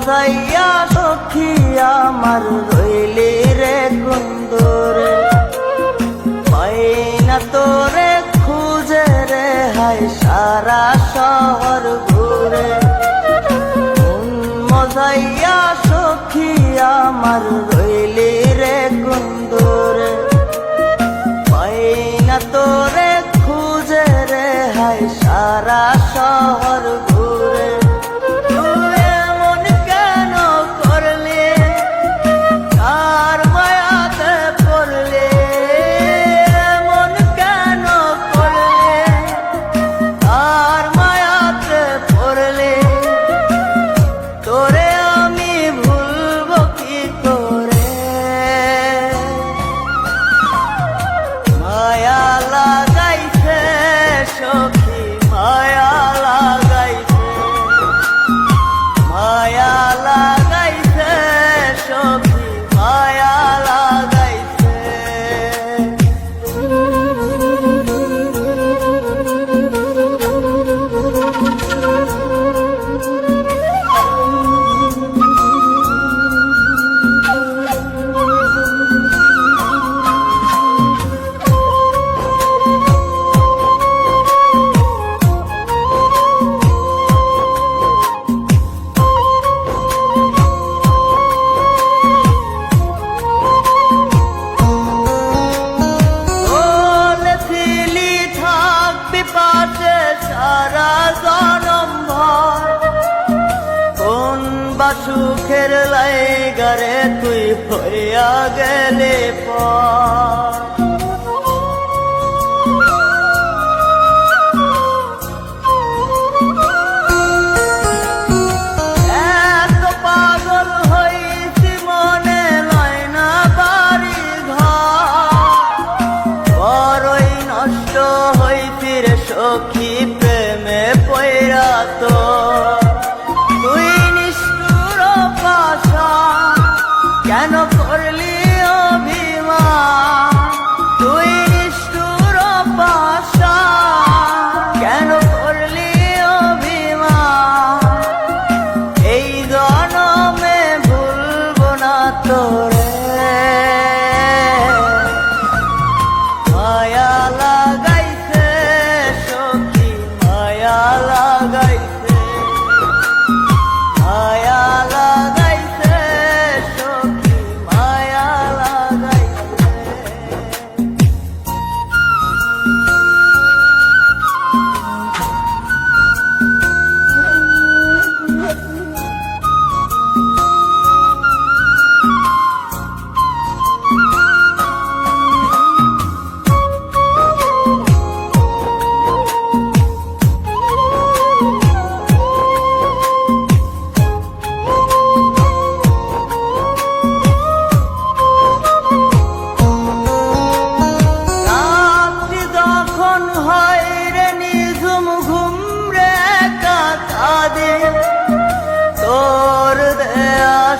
মজাইয়া সখী আমার রইলি রে কুন্দরে পাই না তোরে খুঁজে রে হাই সারা শহর ঘুরে। মজাইয়া সখী আমার রইলি রে কুন্দরে পাই না তোরে খুঁজে রে হাই সারা শহর বা সুখের লাইগারে তুই হইয়া গেলে পর। এত করলি অভিমান। তুই নিষ্ঠুর পাশা। কেন করলি অভিমান? এই জনমে ভুলব না তোরে